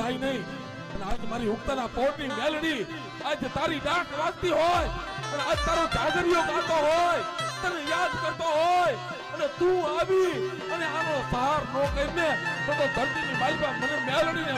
થાય નહીં. અને આજ મારી ઉક્તના પોટની મેલડી, આજ તારી ડાક વાગતી હોય અને આજ તારો જાગરિયો ગાતો હોય, તને યાદ કરતો હોય, અને તું આવી, અને આનો સહાર નો કરીને તો ધરતીની માલિકા મને મેલડીને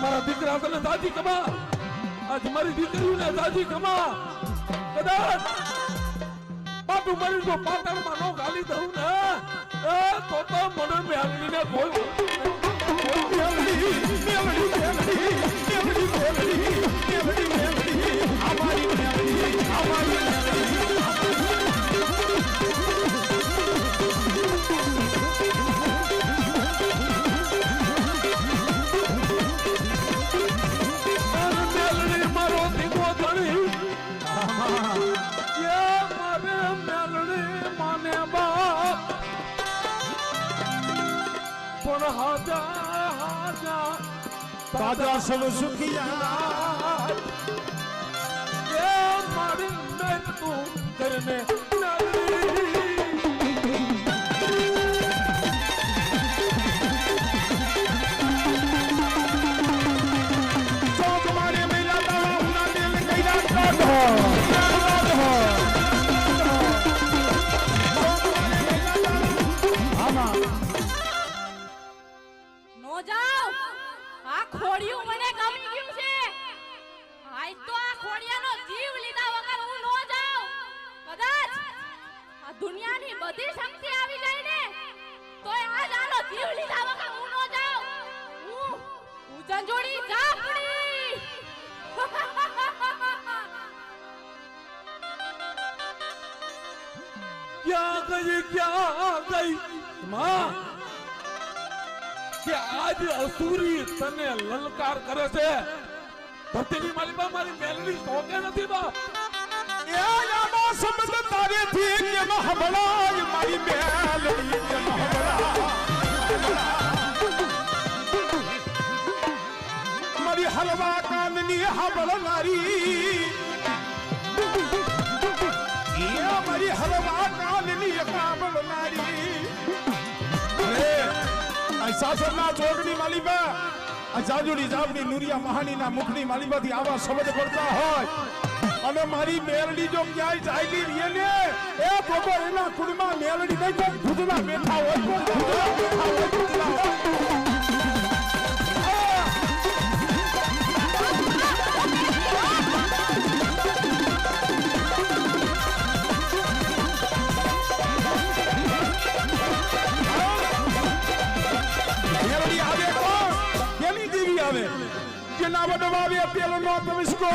મારા દીકરા તને દાદી કમા આજ મારી દીકરીને દાદી કમા કદાચ બાપુ મારી જો પાટણમાં નો ગાલી દઉં ને. તો તો મને મેલડીને કોઈ મેલડી મેલડી પણ હાજા હાજા. તાજા સૌ સુખિયા. એ મારી તું કરીને ખોડિયાનો જીવ લીધા વગર હું નો જાઉં. કદાચ આ દુનિયાની બધી શક્તિ આવી જાય ને, તોય આ આનો જીવ લીધા વગર હું નો જાઉં. હું હું જંજોડી જાપડી ક્યાં ગઈ ક્યાં ગઈ, માં? કે આજ અસુરી તને લલકાર કરે છે? ધરતીની માલિકા મારી મેલડી શોકે નથી બાપ એ યાદા સમજ તારે થી કે હંભળાય મારી મેલડી કે હંભળાય મારી હલવા કાનની હબળ નારી મારી હલવા કાનની કાબળનારી નારી સાસરના જોગની માલિકા. આ જાજુડી જાબડી નુરિયા મહાનીના મુખની માલિકાથી આવા શબ્દ પડતા હોય. અને મારી મેલડી જો ક્યાંય ચાલી રહીએ ને એ બોબો એના કુળમાં મેલડી નહીં તો ભૂતના બેઠા હોય. ભૂતના બેઠા હોય. જેના વડવાવે પેલો નો તમિસ્કો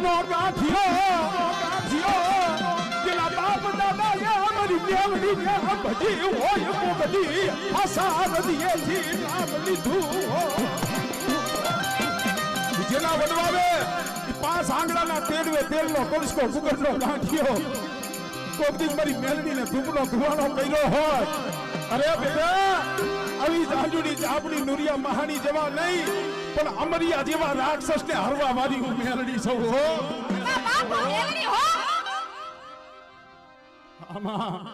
નો ગાંઠિયો ગાંઠિયો જેના બાપ દાદા એ અમારી દેવડી ને ભજી હોય મોગલી આશા નદીએથી નામ લીધું. જેના વડવાવે પાંચ આંગળાના તેડવે તેલનો કલસ્કો કુકરનો ગાંઠિયો કોક દી મારી મેલડીને ધૂપનો ધુવાનો કર્યો હોય અરે બેટા આવી જાંજુડી જાપડી નુરિયા મહાની જેવા નહીં પણ અમરિયા જેવા રાક્ષસને હરવા વાળી હું મેલડી સૌ હો. આમાં